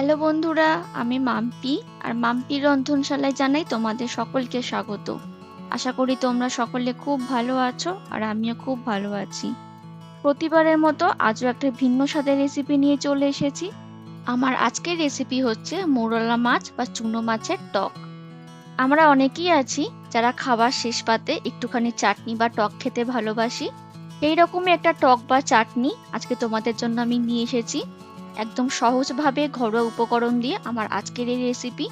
Hello বন্ধুরা, আমি মাম্পি আর মাম্পির রন্ধনশালায় জানাই তোমাদের সকলকে স্বাগত। আশা করি তোমরা সকলে খুব ভালো আছো আর আমিও খুব ভালো আছি। প্রতিবারের মতো আজও একটা ভিন্ন স্বাদের রেসিপি নিয়ে চলে এসেছি। আমার আজকের রেসিপি হচ্ছে মোরলা মাছ বা চুনো মাছের টক। আমরা অনেকেই আছি যারা খাবার শেষ পাতে একটুখানি চাটনি বা টক খেতে ভালোবাসি। এই রকমই একটা টক বা চাটনি আজকে তোমাদের জন্য আমি নিয়ে এসেছি। একদম সহজভাবে ঘরোয়া উপকরণ দিয়ে আমার আজকের এই রেসিপি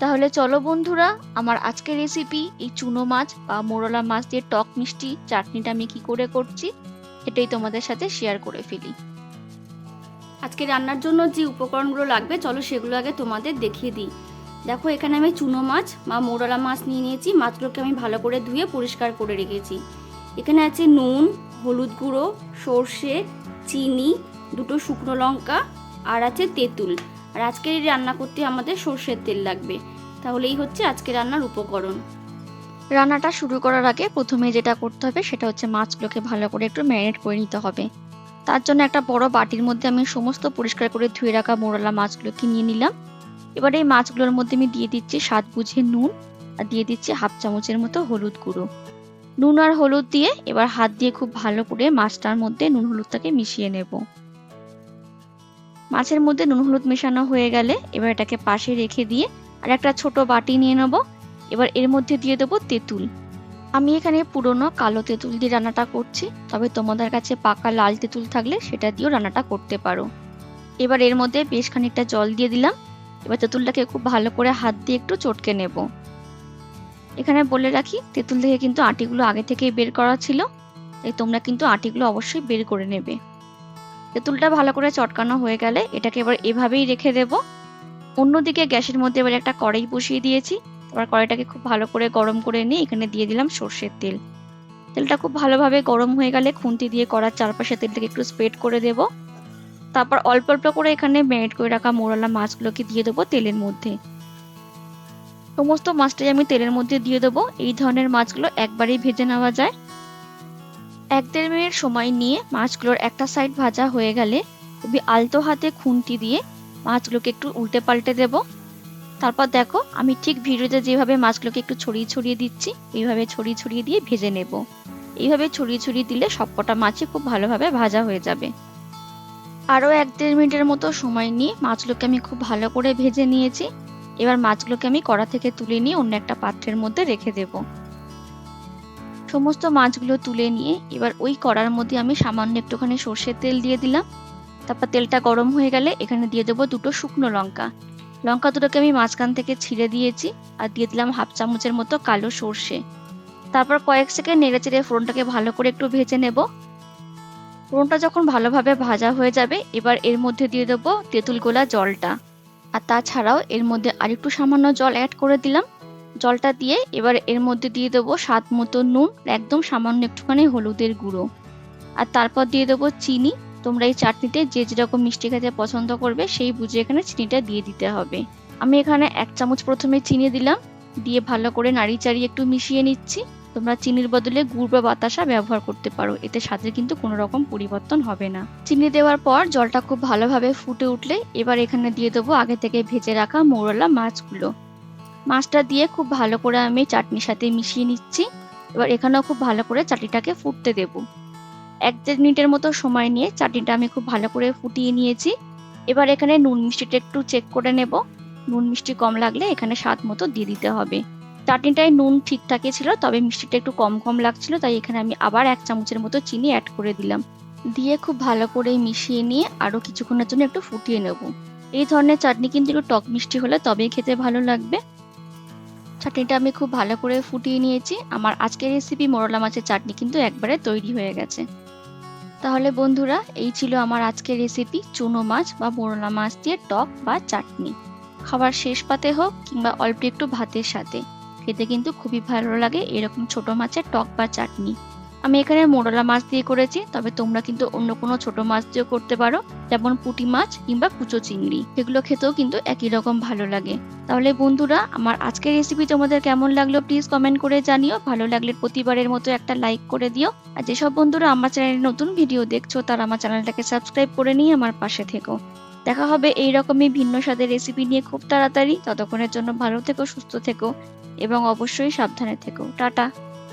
তাহলে চলো বন্ধুরা, আমার আজকের রেসিপি এই চুনো মাছ বা মোরলা মাছ দিয়ে টক মিষ্টি চাটনিটা আমি কি করে করছি, এটাই তোমাদের সাথে শেয়ার করে ফেলি। আজকে রান্নার জন্য যে উপকরণগুলো লাগবে, চলো সেগুলো আগে তোমাদের দেখিয়ে দিই। দেখো, এখানে আমি চুনো মাছ বা মোরলা মাছ নিয়ে নিয়েছি, মাছগুলোকে আমি ভালো করে ধুয়ে পরিষ্কার করে রেখেছি। এখানে আছে নুন, হলুদ গুঁড়ো, সর্ষে, চিনি দুটো শুকনো লঙ্কা আর আছে তেঁতুল। আর আজকের এই রান্না করতে আমাদের সর্ষের তেল লাগবে। তাহলেই হচ্ছে আজকে রান্নার উপকরণ। রান্নাটা শুরু করার আগে প্রথমে যেটা করতে হবে সেটা হচ্ছে মাছগুলোকে ভালো করে একটু ম্যারিনেট করে নিতে হবে। তার জন্য একটা বড় বাটির মধ্যে আমি সমস্ত পরিষ্কার করে ধুয়ে রাখা মোরলা মাছগুলোকে নিয়ে নিলাম। এবার এই মাছগুলোর মধ্যে আমি দিয়ে দিচ্ছি স্বাদ বুঝে নুন আর দিয়ে দিচ্ছি হাফ চামচের মতো হলুদ গুঁড়ো। নুন আর হলুদ দিয়ে এবার হাত দিয়ে খুব ভালো করে মাছটার মধ্যে নুন হলুদটাকে মিশিয়ে নেব। মাছের মধ্যে নুন হলুদ মেশানো হয়ে গেলে এবার এটাকে পাশে রেখে দিয়ে আর একটা ছোট বাটি নিয়ে নেব। এবার এর মধ্যে দিয়ে দেবো তেঁতুল। আমি এখানে পুরনো কালো তেঁতুল দিয়ে রান্নাটা করছি, তবে তোমাদের কাছে পাকা লাল তেঁতুল থাকলে সেটা দিয়েও রান্নাটা করতে পারো। এবার এর মধ্যে বেশ খানিকটা জল দিয়ে দিলাম। এবার তেঁতুলটাকে খুব ভালো করে হাত দিয়ে একটু চটকে নেব। এখানে বলে রাখি, তেঁতুল থেকে কিন্তু আটিগুলো আগে থেকেই বের করা ছিল, তাই তোমরা কিন্তু আটিগুলো অবশ্যই বের করে নেবে। তেঁতুলটা ভালো করে চটকানো হয়ে গেলে এটাকে এবার এভাবেই রেখে দেব। অন্যদিকে গ্যাসের মধ্যে এবার একটা কড়াই বসিয়ে দিয়েছি। এবার কড়াইটাকে খুব ভালো করে গরম করে নিয়ে এখানে দিয়ে দিলাম সর্ষের তেল। তেলটা খুব ভালোভাবে গরম হয়ে গেলে খুন্তি দিয়ে কড়ার চারপাশে তেলটাকে একটু স্প্রেড করে দেব। তারপর অল্প অল্প করে এখানে ম্যারিনেট করে রাখা মোরালা মাছগুলোকে দিয়ে দেবো তেলের মধ্যে। সমস্ত মাছটাই আমি তেলের মধ্যে দিয়ে দেবো। এই ধরনের মাছগুলো একবারেই ভেজে নেওয়া যায়। এক দেড় মিনিট সময় নিয়ে মাছগুলোর একটা সাইড ভাজা হয়ে গেলে খুবই আলতো হাতে খুন্তি দিয়ে মাছগুলোকে একটু উল্টে পাল্টে দেব। তারপর দেখো, আমি ঠিক ভিডিওতে যেভাবে মাছগুলোকে একটু ছড়িয়ে ছড়িয়ে দিচ্ছি, এইভাবে ছড়িয়ে ছড়িয়ে দিয়ে ভেজে নেব। এইভাবে ছড়িয়ে ছড়িয়ে দিলে সবকটা মাছই খুব ভালোভাবে ভাজা হয়ে যাবে। আরও এক দেড় মিনিটের মতো সময় নিয়ে মাছগুলোকে আমি খুব ভালো করে ভেজে নিয়েছি। এবার মাছগুলোকে আমি কড়া থেকে তুলে নিয়ে অন্য একটা পাত্রের মধ্যে রেখে দেব। সমস্ত মাছগুলো তুলে নিয়ে এবার ওই কড়ার মধ্যে আমি সামান্য একটুখানি সর্ষের তেল দিয়ে দিলাম। তারপর তেলটা গরম হয়ে গেলে এখানে দিয়ে দেবো দুটো শুকনো লঙ্কা। লঙ্কা দুটোকে আমি মাঝখান থেকে ছিঁড়ে দিয়েছি আর দিয়ে দিলাম হাফ চামচের মতো কালো সর্ষে। তারপর কয়েক সেকেন্ড নেড়ে চেড়ে ফোড়নটাকে ভালো করে একটু ভেজে নেব। ফোড়নটা যখন ভালোভাবে ভাজা হয়ে যাবে, এবার এর মধ্যে দিয়ে দেবো তেঁতুল গোলা জলটা। আর তাছাড়াও এর মধ্যে আরেকটু সামান্য জল অ্যাড করে দিলাম। জলটা দিয়ে এবার এর মধ্যে দিয়ে দেবো স্বাদ মতো নুন, একদম সামান্য একটুখানি হলুদের গুঁড়ো। আর তারপর দিয়ে দেবো চিনি। তোমরা এই চাটনিতে যে যেরকম মিষ্টি খেতে পছন্দ করবে, সেই বুঝে এখানে চিনিটা দিয়ে দিতে হবে। আমি এখানে এক চামচ প্রথমে চিনি দিলাম। দিয়ে ভালো করে নাড়ি চাড়িয়ে একটু মিশিয়ে নিচ্ছি। তোমরা চিনির বদলে গুড় বা বাতাসা ব্যবহার করতে পারো। এতে স্বাদের কিন্তু কোনো রকম পরিবর্তন হবে না। চিনি দেওয়ার পর জলটা খুব ভালোভাবে ফুটে উঠলে এবার এখানে দিয়ে দেবো আগে থেকে ভেজে রাখা মোরলা মাছগুলো। মাছটা দিয়ে খুব ভালো করে আমি চাটনির সাথে মিশিয়ে নিচ্ছি। এবার এখানেও খুব ভালো করে চাটনিটাকে ফুটতে দেব। এক দেড় মিনিটের মতো সময় নিয়ে চাটনিটা আমি খুব ভালো করে ফুটিয়ে নিয়েছি। এবার এখানে নুন মিষ্টিটা একটু চেক করে নেব। নুন মিষ্টি কম লাগলে এখানে স্বাদ মতো দিয়ে দিতে হবে। চাটনিটায় নুন ঠিকঠাকই ছিল, তবে মিষ্টিটা একটু কম কম লাগছিল, তাই এখানে আমি আবার এক চামচের মতো চিনি অ্যাড করে দিলাম। দিয়ে খুব ভালো করে মিশিয়ে নিয়ে আরও কিছুক্ষণের জন্য একটু ফুটিয়ে নেব। এই ধরনের চাটনি কিন্তু একটু টক মিষ্টি হলে তবেই খেতে ভালো লাগবে। চাটনিটা আমি খুব ভালো করে ফুটিয়ে নিয়েছি। আমার আজকের রেসিপি মোরলা মাছের চাটনি কিন্তু একবারে তৈরি হয়ে গেছে। তাহলে বন্ধুরা, এই ছিল আমার আজকের রেসিপি চুনো মাছ বা মোরলা মাছ দিয়ে টক বা চাটনি। খাবার শেষ পাতে হোক কিংবা অল্প একটু ভাতের সাথে, খেতে কিন্তু খুবই ভালো লাগে এরকম ছোট মাছের টক বা চাটনি। আমি এখানে মোরলা মাছ দিয়ে করেছি, তবে তোমরা কিন্তু অন্য কোনো ছোট মাছ দিয়েও করতে পারো, যেমন পুঁটি মাছ কিংবা কুচো চিংড়ি। সেগুলো খেতেও কিন্তু একই রকম ভালো লাগে। তাহলে বন্ধুরা, আমার আজকের রেসিপি তোমাদের কেমন লাগল প্লিজ কমেন্ট করে জানিও। ভালো লাগলে প্রতিবারের মতো একটা লাইক করে দিও। আর যেসব বন্ধুরা আমার চ্যানেলে নতুন ভিডিও দেখছ, তারা আমার চ্যানেলটাকে সাবস্ক্রাইব করে নিয়ে আমার পাশে থেকো। দেখা হবে এই রকমই ভিন্ন স্বাদের রেসিপি নিয়ে খুব তাড়াতাড়ি। ততক্ষণের জন্য ভালো থেকো, সুস্থ থেকো এবং অবশ্যই সাবধানে থেকো। টাটা!